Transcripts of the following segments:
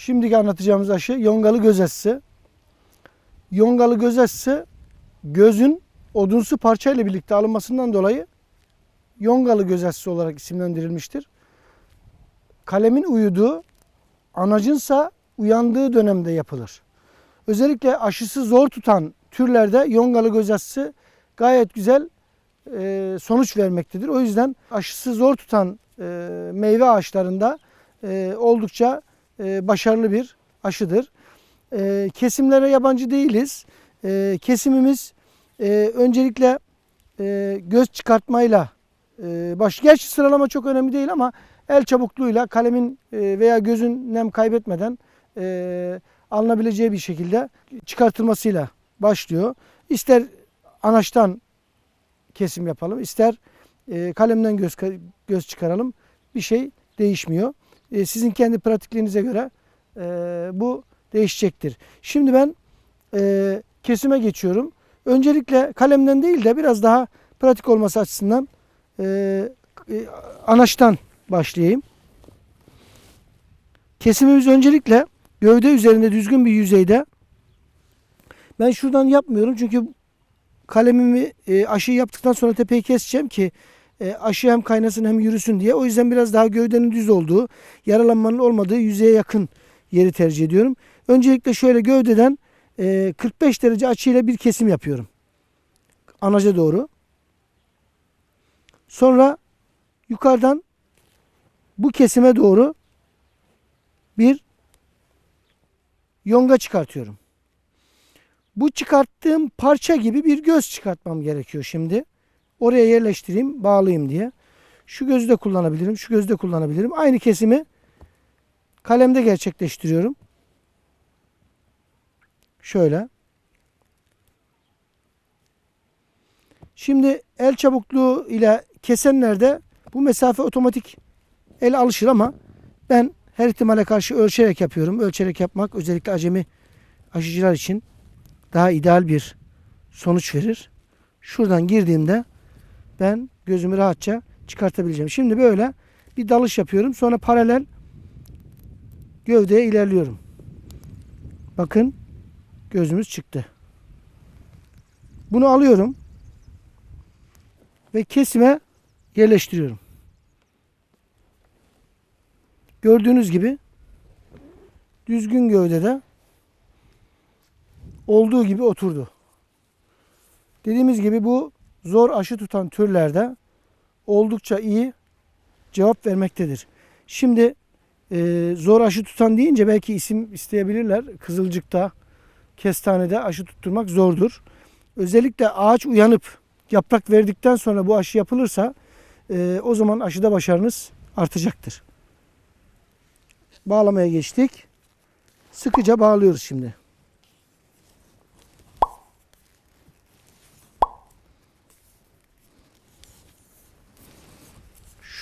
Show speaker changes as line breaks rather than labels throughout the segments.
Şimdiki anlatacağımız aşı yongalı göz aşısı. Yongalı göz aşısı gözün odunsu parça ile birlikte alınmasından dolayı yongalı göz aşısı olarak isimlendirilmiştir. Kalemin uyuduğu, anacınsa uyandığı dönemde yapılır. Özellikle aşısı zor tutan türlerde yongalı göz aşısı gayet güzel e, sonuç vermektedir. O yüzden aşısı zor tutan e, meyve ağaçlarında e, oldukça e, başarılı bir aşıdır. E, kesimlere yabancı değiliz. E, kesimimiz öncelikle göz çıkartmayla e, baş. Gerçi sıralama çok önemli değil ama el çabukluğuyla kalemin veya gözün nem kaybetmeden e, alınabileceği bir şekilde çıkartılmasıyla başlıyor. İster anaçtan kesim yapalım, ister kalemden göz göz çıkaralım. Bir şey değişmiyor. E, sizin kendi pratikliğinize göre e, bu değişecektir. Şimdi ben e, kesime geçiyorum. Öncelikle kalemden değil de biraz daha pratik olması açısından e, anaçtan başlayayım. Kesimimiz öncelikle gövde üzerinde düzgün bir yüzeyde. Ben şuradan yapmıyorum çünkü kalemimi e, aşıyı yaptıktan sonra tepeyi keseceğim ki e, aşı hem kaynasın hem yürüsün diye. O yüzden biraz daha gövdenin düz olduğu, yaralanmanın olmadığı yüzeye yakın yeri tercih ediyorum. Öncelikle şöyle gövdeden e, 45 derece açıyla bir kesim yapıyorum. Anaca doğru. Sonra yukarıdan bu kesime doğru bir yonga çıkartıyorum. Bu çıkarttığım parça gibi bir göz çıkartmam gerekiyor şimdi. Oraya yerleştireyim, bağlayayım diye. Şu gözü de kullanabilirim, şu gözü de kullanabilirim. Aynı kesimi kalemde gerçekleştiriyorum. Şöyle. Şimdi el çabukluğu ile kesenlerde bu mesafe otomatik el alışır ama ben her ihtimale karşı ölçerek yapıyorum. Ölçerek yapmak özellikle acemi aşıcılar için daha ideal bir sonuç verir. Şuradan girdiğimde ben gözümü rahatça çıkartabileceğim. Şimdi böyle bir dalış yapıyorum. Sonra paralel gövdeye ilerliyorum. Bakın gözümüz çıktı. Bunu alıyorum ve kesime yerleştiriyorum. Gördüğünüz gibi düzgün gövdede olduğu gibi oturdu. Dediğimiz gibi bu zor aşı tutan türlerde oldukça iyi cevap vermektedir. Şimdi e, zor aşı tutan deyince belki isim isteyebilirler. Kızılcıkta, kestanede aşı tutturmak zordur. Özellikle ağaç uyanıp yaprak verdikten sonra bu aşı yapılırsa e, o zaman aşıda başarınız artacaktır. Bağlamaya geçtik. Sıkıca bağlıyoruz şimdi.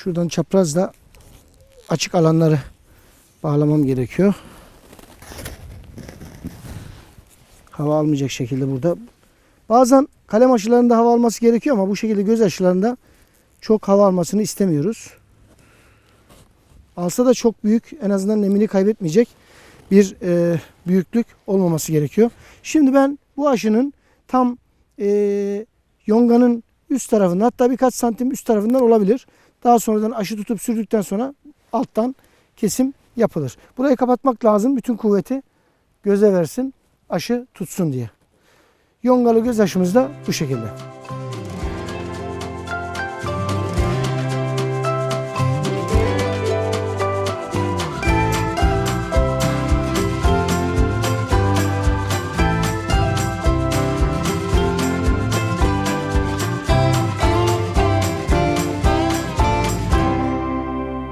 Şuradan çaprazla açık alanları bağlamam gerekiyor. Hava almayacak şekilde burada. Bazen kalem aşılarında hava alması gerekiyor ama bu şekilde göz aşılarında çok hava almasını istemiyoruz. Alsa da çok büyük en azından nemini kaybetmeyecek bir e, büyüklük olmaması gerekiyor. Şimdi ben bu aşının tam e, yonganın üst tarafında hatta birkaç santim üst tarafından olabilir. Daha sonradan aşı tutup sürdükten sonra alttan kesim yapılır. Burayı kapatmak lazım. Bütün kuvveti göze versin. Aşı tutsun diye. Yongalı göz aşımız da bu şekilde.